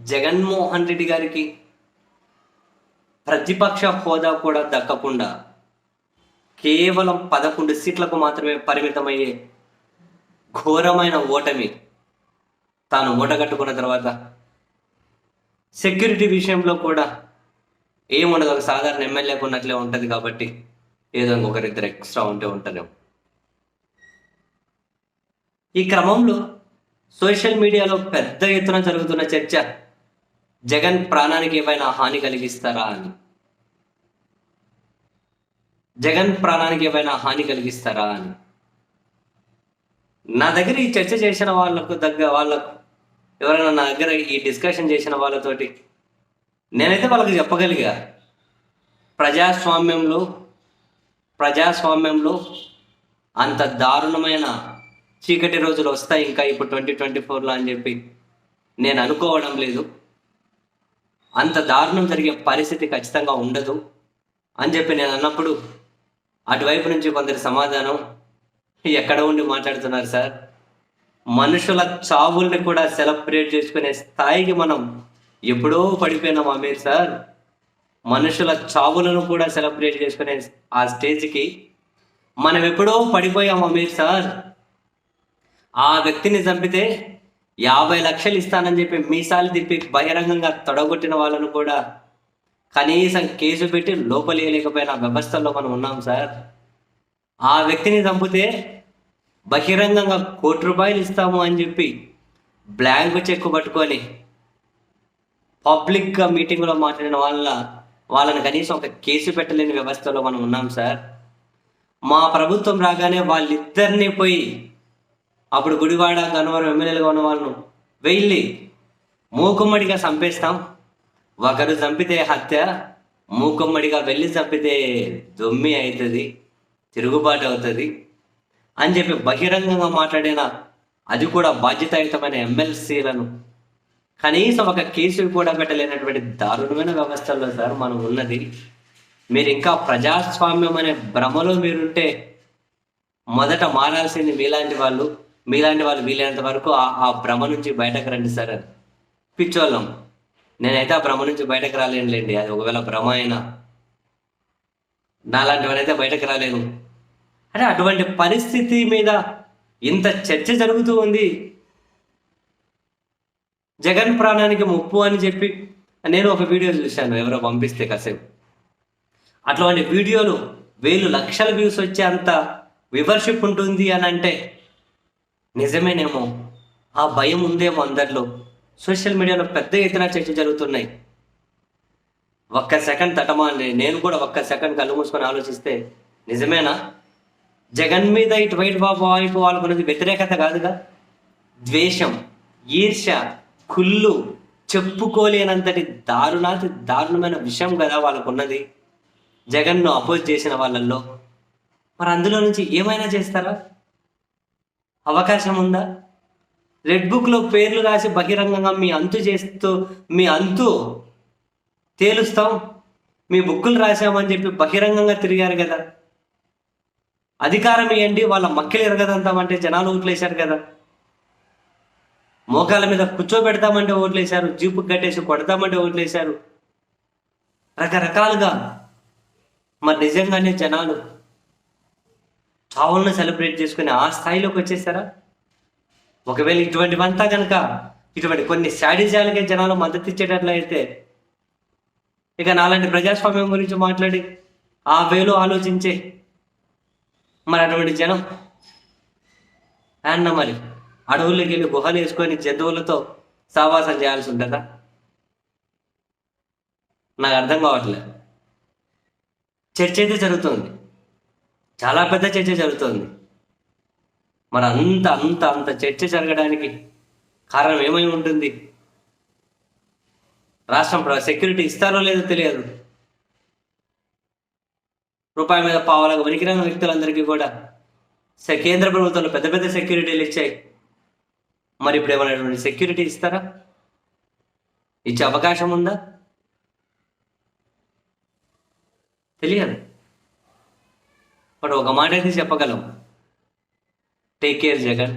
జగన్మోహన్ రెడ్డి గారికి ప్రతిపక్ష హోదా కూడా దక్కకుండా కేవలం పదకొండు సీట్లకు మాత్రమే పరిమితమయ్యే ఘోరమైన ఓటమి తాను మూటగట్టుకున్న తర్వాత సెక్యూరిటీ విషయంలో కూడా ఏముండదు ఒక సాధారణ ఎమ్మెల్యేకు ఉన్నట్లే ఉంటుంది కాబట్టి ఏదో ఇంకొకరిద్దరు ఎక్స్ట్రా ఉంటే ఉంటారేమో ఈ క్రమంలో సోషల్ మీడియాలో పెద్ద ఎత్తున జరుగుతున్న చర్చ జగన్ ప్రాణానికి ఏమైనా హాని కలిగిస్తారా అని? జగన్ ప్రాణానికి ఏమైనా హాని కలిగిస్తారా అని? నా దగ్గర ఈ చర్చ చేసిన వాళ్ళకు దగ్గర వాళ్ళకు ఎవరైనా నా దగ్గర ఈ డిస్కషన్ చేసిన వాళ్ళతోటి నేనైతే వాళ్ళకి చెప్పగలిగా. ప్రజాస్వామ్యంలో ప్రజాస్వామ్యంలో అంత దారుణమైన చీకటి రోజులు వస్తాయి ఇంకా ఇప్పుడు ట్వంటీ ట్వంటీ ఫోర్లో అని చెప్పి నేను అనుకోవడం లేదు. అంత దారుణం జరిగే పరిస్థితి ఖచ్చితంగా ఉండదు అని చెప్పి నేను అన్నప్పుడు అటువైపు నుంచి కొందరి సమాధానం ఎక్కడ ఉండి మాట్లాడుతున్నారు సార్? మనుషుల చావుల్ని కూడా సెలబ్రేట్ చేసుకునే స్థాయికి మనం ఎప్పుడో పడిపోయినాం అమీర్ సార్. మనుషుల చావులను కూడా సెలబ్రేట్ చేసుకునే ఆ స్టేజ్కి మనం ఎప్పుడో పడిపోయాం అమీర్ సార్. ఆ వ్యక్తిని చంపితే యాభై లక్షలు ఇస్తానని చెప్పి మీసాలు తిప్పి బహిరంగంగా తొడగొట్టిన వాళ్ళను కూడా కనీసం కేసు పెట్టి లోపలేయలేకపోయిన వ్యవస్థల్లో మనం ఉన్నాం సార్. ఆ వ్యక్తిని చంపితే బహిరంగంగా కోటి రూపాయలు ఇస్తాము అని చెప్పి బ్లాంక్ చెక్ పట్టుకొని పబ్లిక్గా మీటింగ్లో మాట్లాడిన వాళ్ళ వాళ్ళని కనీసం ఒక కేసు పెట్టలేని వ్యవస్థలో మనం ఉన్నాం సార్. మా ప్రభుత్వం రాగానే వాళ్ళిద్దరిని పోయి అప్పుడు గుడివాడ గన్నవరం ఎమ్మెల్యేలుగా ఉన్న వాళ్ళను వెళ్ళి మూకుమ్మడిగా చంపేస్తాం. ఒకరు చంపితే హత్య మూకుమ్మడిగా వెళ్ళి చంపితే దొమ్మి అవుతుంది తిరుగుబాటు అవుతుంది అని చెప్పి బహిరంగంగా మాట్లాడిన అది కూడా బాధ్యతాయుతమైన ఎమ్మెల్సీలను. కనీసం ఒక కేసు కూడా పెట్టలేనటువంటి దారుణమైన వ్యవస్థల్లో సార్ మనం ఉన్నది. మీరు ఇంకా ప్రజాస్వామ్యం అనే భ్రమలో మీరుంటే మొదట మారాల్సింది మీలాంటి వాళ్ళు. మీలాంటి వాళ్ళు వీలైనంత వరకు ఆ భ్రమ నుంచి బయటకు రండి సార్ పిచ్చోళ్ళం. నేనైతే ఆ భ్రమ నుంచి బయటకు రాలేనులేండి. అది ఒకవేళ భ్రమ అయినా. నాలాంటి వాడైతే బయటకు రాలేను అంటే అటువంటి పరిస్థితి మీద ఇంత చర్చ జరుగుతూ ఉంది. జగన్ ప్రాణానికి ముప్పు అని చెప్పి నేను ఒక వీడియో చూశాను. ఎవరో పంపిస్తే కాసేపు. అటువంటి వీడియోలు వేలు లక్షల వ్యూస్ వచ్చే అంత వివర్షిప్ ఉంటుంది అని అంటే నిజమేనేమో? ఆ భయం ఉందేమో అందరిలో. సోషల్ మీడియాలో పెద్ద ఎత్తున చర్చ జరుగుతున్నాయి. ఒక్క సెకండ్ తటమా అండి నేను కూడా ఒక్క సెకండ్ కళ్ళు మూసుకొని ఆలోచిస్తే నిజమేనా? జగన్ మీద ఇటు వైట్ బాబు వైపు వాళ్ళకున్నది వ్యతిరేకత కాదుగా? ద్వేషం ఈర్ష కుళ్ళు చెప్పుకోలేనంతటి దారుణాతి దారుణమైన విషయం కదా వాళ్ళకున్నది? జగన్ను అపోజ్ చేసిన వాళ్ళల్లో. మరి అందులో నుంచి ఏమైనా చేస్తారా? అవకాశం ఉందా? రెడ్ బుక్లో పేర్లు రాసి బహిరంగంగా మీ అంతు చేస్తూ మీ అంతు తేలుస్తాం. మీ బుక్కులు రాసామని చెప్పి బహిరంగంగా తిరిగారు కదా. అధికారం ఇవ్వండి వాళ్ళ మక్కలు ఎరగదంతామంటే జనాలు ఓట్లేశారు కదా. మోకాల మీద కూర్చోబెడతామంటే ఓట్లేశారు జీపు కట్టేసి కొడతామంటే ఓట్లేశారు. రకరకాలుగా. మరి నిజంగానే జనాలు చావులను సెలబ్రేట్ చేసుకుని ఆ స్థాయిలోకి వచ్చేసారా? ఒకవేళ ఇటువంటివంతా కనుక ఇటువంటి కొన్ని శాడిజాలకే జనాలు మద్దతు ఇచ్చేటట్లయితే ఇక నాలాంటి ప్రజాస్వామ్యం గురించి మాట్లాడి ఆ వేలో ఆలోచించే మరి అటువంటి జనం అన్న మరి అడవుల్లోకి వెళ్ళి గుహలు వేసుకొని జంతువులతో సావాసం చేయాల్సి ఉంటుందా? నాకు అర్థం కావట్లేదు. చర్చ అయితే జరుగుతుంది. చాలా పెద్ద చర్చ జరుగుతుంది. మరి అంత అంత అంత చర్చ జరగడానికి కారణం ఏమై ఉంటుంది? రాష్ట్రం సెక్యూరిటీ ఇస్తారో లేదో తెలియదు. రూపాయి మీద పావాలకు వనికిరాని వ్యక్తులందరికీ కూడా స- కేంద్ర ప్రభుత్వంలో పెద్ద పెద్ద సెక్యూరిటీలు ఇచ్చాయి. మరి ఇప్పుడు ఏమైనా సెక్యూరిటీ ఇస్తారా? ఇచ్చే అవకాశం ఉందా? తెలియదు. బట్ ఒక మాట అయితే చెప్పగలం. Take care Jagan